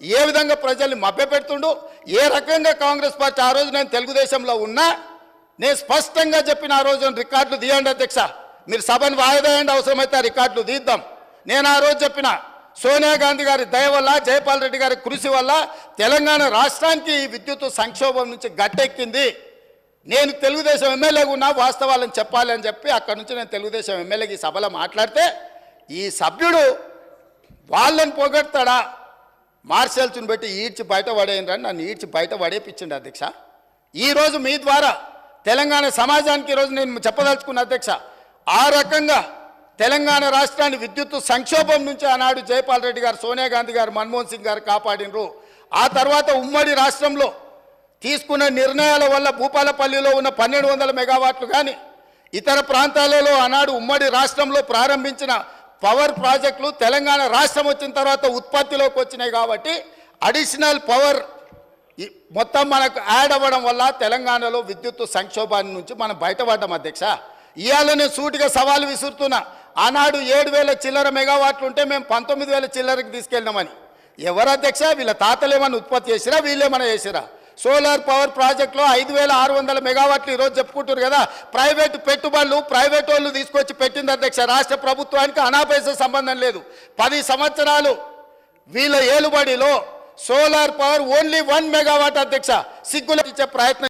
ఏ విధంగా ప్రజల్ని మభ్యపెడుతుండు ఏ రకంగా కాంగ్రెస్ పార్టీ ఆ రోజు నేను తెలుగుదేశంలో ఉన్నా నేను స్పష్టంగా చెప్పిన ఆ రోజు రికార్డులు తీయండి అధ్యక్ష. మీరు సభను వాయిదేయండి అవసరమైతే ఆ రికార్డులు తీద్దాం. నేను ఆ రోజు చెప్పిన సోనియా గాంధీ గారి దయ వల్ల జయపాల్ రెడ్డి గారి కృషి వల్ల తెలంగాణ రాష్ట్రానికి ఈ విద్యుత్ సంక్షోభం నుంచి గట్టెక్కింది. నేను తెలుగుదేశం ఎమ్మెల్యేగా ఉన్నా వాస్తవాలను చెప్పాలి అని చెప్పి అక్కడి నుంచి నేను తెలుగుదేశం ఎమ్మెల్యేకి సభలో మాట్లాడితే ఈ సభ్యుడు వాళ్ళని పొగడతాడా? మార్షల్స్ని పెట్టి ఈడ్చి బయట పడేయండి నన్ను ఈడ్చి బయట పడేపించండి అధ్యక్ష. ఈరోజు మీ ద్వారా తెలంగాణ సమాజానికి ఈరోజు నేను చెప్పదలుచుకున్న అధ్యక్ష ఆ రకంగా తెలంగాణ రాష్ట్రాన్ని విద్యుత్ సంక్షోభం నుంచి ఆనాడు జయపాల్ రెడ్డి గారు సోనియా గాంధీ గారు మన్మోహన్ సింగ్ గారు కాపాడినరు. ఆ తర్వాత ఉమ్మడి రాష్ట్రంలో తీసుకున్న నిర్ణయాల వల్ల భూపాలపల్లిలో ఉన్న పన్నెండు వందల మెగావాట్లు కానీ ఇతర ప్రాంతాలలో ఆనాడు ఉమ్మడి రాష్ట్రంలో ప్రారంభించిన పవర్ ప్రాజెక్టులు తెలంగాణ రాష్ట్రం వచ్చిన తర్వాత ఉత్పత్తిలోకి వచ్చినాయి కాబట్టి అడిషనల్ పవర్ ఈ- మొత్తం మనకు యాడ్ అవ్వడం వల్ల తెలంగాణలో విద్యుత్ సంక్షోభాన్ని నుంచి మనం బయటపడ్డాం అధ్యక్ష. ఇవాళ నేను సూటిగా సవాలు విసురుతున్నా. ఆనాడు ఏడు వేల చిల్లర మెగావాట్లు ఉంటే మేము పంతొమ్మిది వేల చిల్లరకి తీసుకెళ్ళినామని. ఎవరు అధ్యక్ష? వీళ్ళ తాతలు ఏమైనా ఉత్పత్తి చేసిరా? వీళ్ళేమైనా చేసిరా? సోలార్ పవర్ ప్రాజెక్టులో ఐదు వేల ఆరు వందల మెగావాట్లు ఈరోజు చెప్పుకుంటారు కదా. ప్రైవేట్ పెట్టుబడులు ప్రైవేట్ వాళ్ళు తీసుకొచ్చి పెట్టింది అధ్యక్ష. రాష్ట్ర ప్రభుత్వానికి అనాపేస సంబంధం లేదు. పది సంవత్సరాలు వీళ్ళ ఏలుబడిలో solar power only one megawatt అధ్యక్ష. సిగ్గులు ఇచ్చే ప్రయత్నం